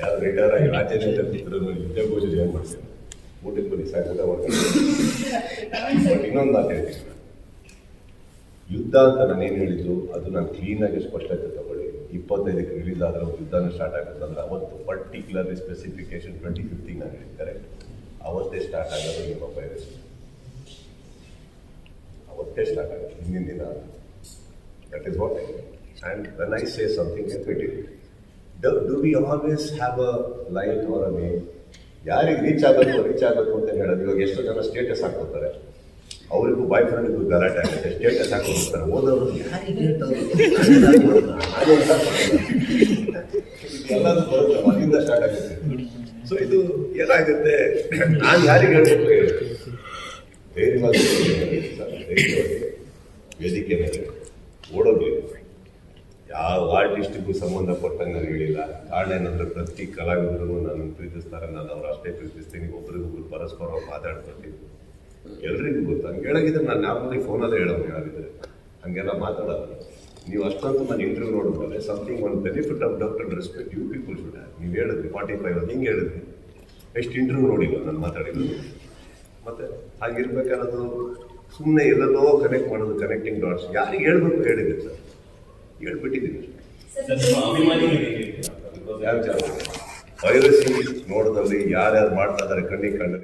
ಯಾರು ರಿಟೈರ್ ಆಗಿ ರಾಜ್ಯದಿಂದ ಕೂತ್ರು ಪೂಜೆ ಜಾಯ್ನ್ ಮಾಡ್ತೀನಿ ಊಟಕ್ಕೆ ಬರೀ ಸಾಕು ಬಟ್ ಇನ್ನೊಂದು ಮಾತು ಹೇಳ್ತೀನಿ. ಯುದ್ಧ ಅಂತ ನಾನೇನು ಹೇಳಿದ್ದು, ಅದು ನಾನು ಕ್ಲೀನಾಗಿ ಸ್ಪಷ್ಟತೆ ತಗೊಳ್ಳಿ. ಇಪ್ಪತ್ತೈದಕ್ಕೆ ರಿಲೀಸ್ ಆದರೆ ಯುದ್ಧನ ಸ್ಟಾರ್ಟ್ ಆಗುತ್ತೆ ಅಂದ್ರೆ ಅವತ್ತು ಪರ್ಟಿಕ್ಯುಲರ್ಲಿ ಸ್ಪೆಸಿಫಿಕೇಶನ್ ಟ್ವೆಂಟಿ ಫಿಫ್ಟೀನ್ ನಾನು ಹೇಳಿದ್ದಾರೆ ಅವತ್ತೇ ಸ್ಟಾರ್ಟ್ ಆಗೋದು ನಿಮ್ಮ ಪೈರಸಿ ಅವತ್ತೇ ಸ್ಟಾರ್ಟ್ ಆಗುತ್ತೆ, ಹಿಂದಿನ ದಿನ. That is what and when I say something effective do do we always have a light or a name ಯಾರಿಗೆ ರೀಚ್ ಆಗಬೇಕು ರೀಚ್ ಆಗಬೇಕು ಅಂತ ಹೇಳೋದು ಇವಾಗ ಎಷ್ಟೋ ಜನ ಸ್ಟೇಟಸ್ ಹಾಕ್ಕೊತಾರೆ ಅವರಿಗೂ ಬಾಯ್ ಫ್ರೆಂಡ್ಗೂ ಗಲಾಟೆ ಆಗುತ್ತೆ ಸ್ಟೇಟಸ್ ಹಾಕೊಂಡಿರ್ತಾರೆ ಓದೋರು ಯಾರಿಗೆ ಬರುತ್ತೆ, ಅಲ್ಲಿಂದ ಸ್ಟಾರ್ಟ್ ಆಗುತ್ತೆ. ಸೊ ಇದು ಏನಾಗುತ್ತೆ? ನಾನು ಯಾರಿಗೆ ಹೇಳ್ಬೇಕು ಹೇಳಿ. ಧೈರ್ಯವಾಗಿ ಧೈರ್ಯವಾಗಿ. ವೇದಿಕೆ ಮೇಲೆ ಓಡೋದು ಆರ್ಟಿಸ್ಟಿಗೂ ಸಂಬಂಧಪಟ್ಟಂಗೆ ನಾನು ಹೇಳಿಲ್ಲ. ಕಾರಣ ಏನಂದ್ರೆ ಪ್ರತಿ ಕಲಾವಿದರು ನಾನು ಪ್ರೀತಿಸ್ತಾರೆ, ನಾನು ಅವ್ರು ಅಷ್ಟೇ ಪ್ರೀತಿಸ್ತೀನಿ ಒಬ್ರಿಗೊಬ್ರು ಪರಸ್ಪರ ಮಾತಾಡ್ಕೊತೀನಿ ಎಲ್ರಿಗೂ ಗೊತ್ತು. ಹಂಗೆ ಹೇಳಿದ್ರೆ ನಾನು ನಾರ್ಮಲಿ ಫೋನಲ್ಲೇ ಹೇಳೋದು ಯಾರಿದ್ರೆ ಹಂಗೆಲ್ಲ ಮಾತಾಡೋದು. ನೀವು ಅಷ್ಟೊಂದು ನಾನು ಇಂಟರ್ವ್ಯೂ ನೋಡಿದ್ಮೇಲೆ ಸಮಥಿಂಗ್ ಒಂದು benefit of doctor respect you people should ನೀವು ಹೇಳಿದ್ರಿ ಫಾರ್ಟಿ ಫೈವ್ ಹಿಂಗೆ ಹೇಳಿದ್ರಿ. ಎಷ್ಟು ಇಂಟರ್ವ್ಯೂ ನೋಡಿಲ್ಲ ನಾನು ಮಾತಾಡಿದ್ದು. ಮತ್ತೆ ಹಾಗಿರ್ಬೇಕಾದ್ರೆ ಸುಮ್ಮನೆ ಎಲ್ಲೆಲ್ಲೋ ಕನೆಕ್ಟ್ ಮಾಡೋದು ಕನೆಕ್ಟಿಂಗ್ ಡಾಟ್ಸ್ ಯಾರಿಗೆ ಹೇಳ್ಬೇಕು ಹೇಳಿದ್ರಿ ಸರ್? ಹೇಳ್ಬಿಟ್ಟಿದ್ದೀನಿ ಪೈರಸಿ ನೋಡೋದ್ರಲ್ಲಿ ಯಾರ್ಯಾರು ಮಾಡ್ತಾ ಇದ್ದಾರೆ ಕಣ್ಣಿಗೆ ಕಂಡ್ರೆ